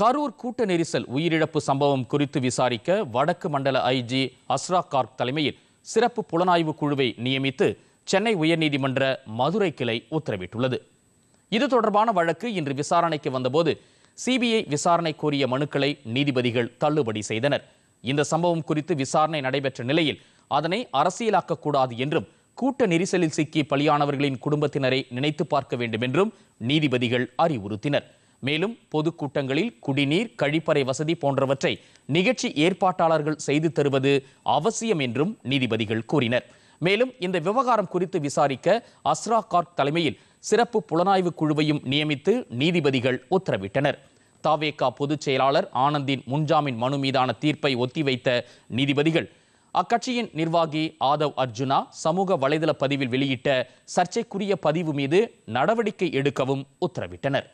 கரூர் கூட்ட நெரிசல் உயிரிழப்பு சம்பவம் குறித்து விசாரிக்க வடக்கு மண்டல ஐஜி அஸ்ரா கார்க் தலைமையில் சிறப்பு புலனாய்வு குழுவை நியமித்து சென்னை உயர்நீதிமன்ற மதுரை கிளை உத்தரவிட்டுள்ளது. இது தொடர்பான வழக்கு இன்று விசாரணைக்கு வந்தபோது சிபிஐ விசாரணை கோரிய மனுக்களை நீதிபதிகள் தள்ளுபடி செய்தனர். இந்த சம்பவம் குறித்து விசாரணை நடைபெற்ற நிலையில் அதனை அரசியலாக்கக்கூடாது என்றும் கூட்ட நெரிசலில் சிக்கி பலியானவர்களின் குடும்பத்தினரை நினைத்து பார்க்க வேண்டும் என்றும் நீதிபதிகள் அறிவுறுத்தினர். மேலும் பொதுக்கூட்டங்களில் குடிநீர் கழிப்பறை வசதி போன்றவற்றை நிகழ்ச்சி ஏற்பாட்டாளர்கள் செய்து தருவது அவசியம் என்றும் நீதிபதிகள் கூறினர். மேலும் இந்த விவகாரம் குறித்து விசாரிக்க அஸ்ரா கார்க் தலைமையில் சிறப்பு புலனாய்வு குழுவையும் நியமித்து நீதிபதிகள் உத்தரவிட்டனர். தாவேகா பொதுச் செயலாளர் ஆனந்தின் முன்ஜாமீன் மனு மீதான தீர்ப்பை ஒத்திவைத்த நீதிபதிகள் அக்கட்சியின் நிர்வாகி ஆதவ் அர்ஜுனா சமூக வலைதள பதிவில் வெளியிட்ட சர்ச்சைக்குரிய பதிவு மீது நடவடிக்கை எடுக்கவும் உத்தரவிட்டனர்.